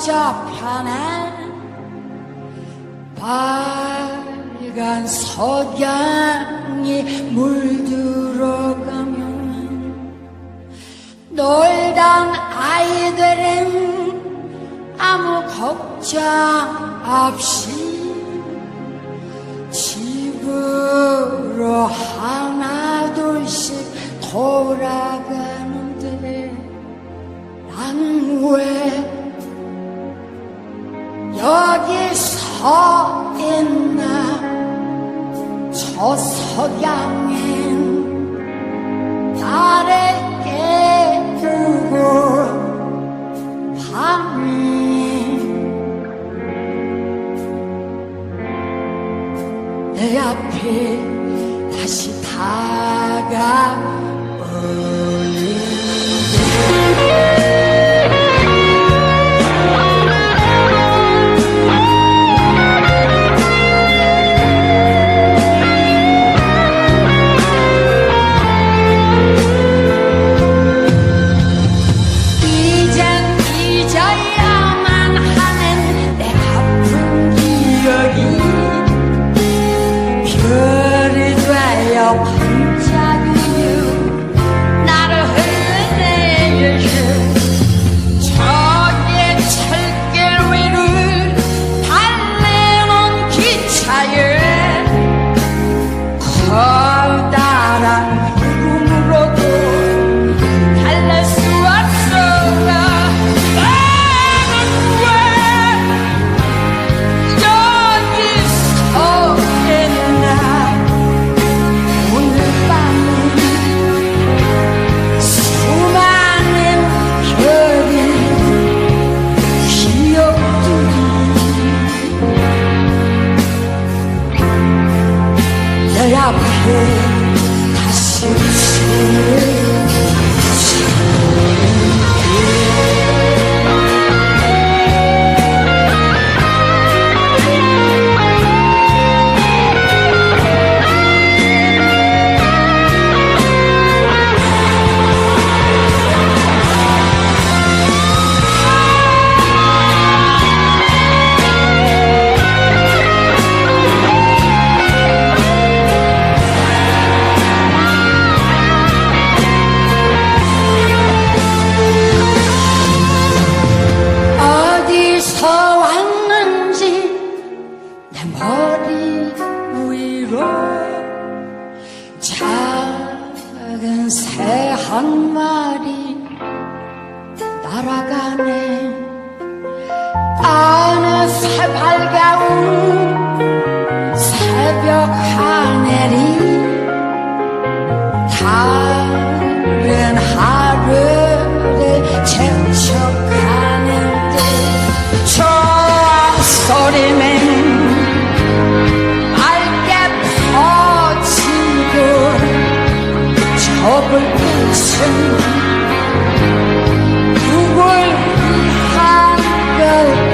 번쩍편에 빨간 석양이 물들어가면 놀던 아이들은 아무 걱정 없이 집으로 하나 둘씩 돌아가는데 난왜 여기 서 있나? 저 석양엔 나를 깨우고 밤이 내 앞에 다시 다가오 you. 날아가네 어느새 밝아온 새벽 하늘이 다른 하루를 재촉하는데 저 소리는 맑게 퍼지고 저 불빛은 如果遗憾的。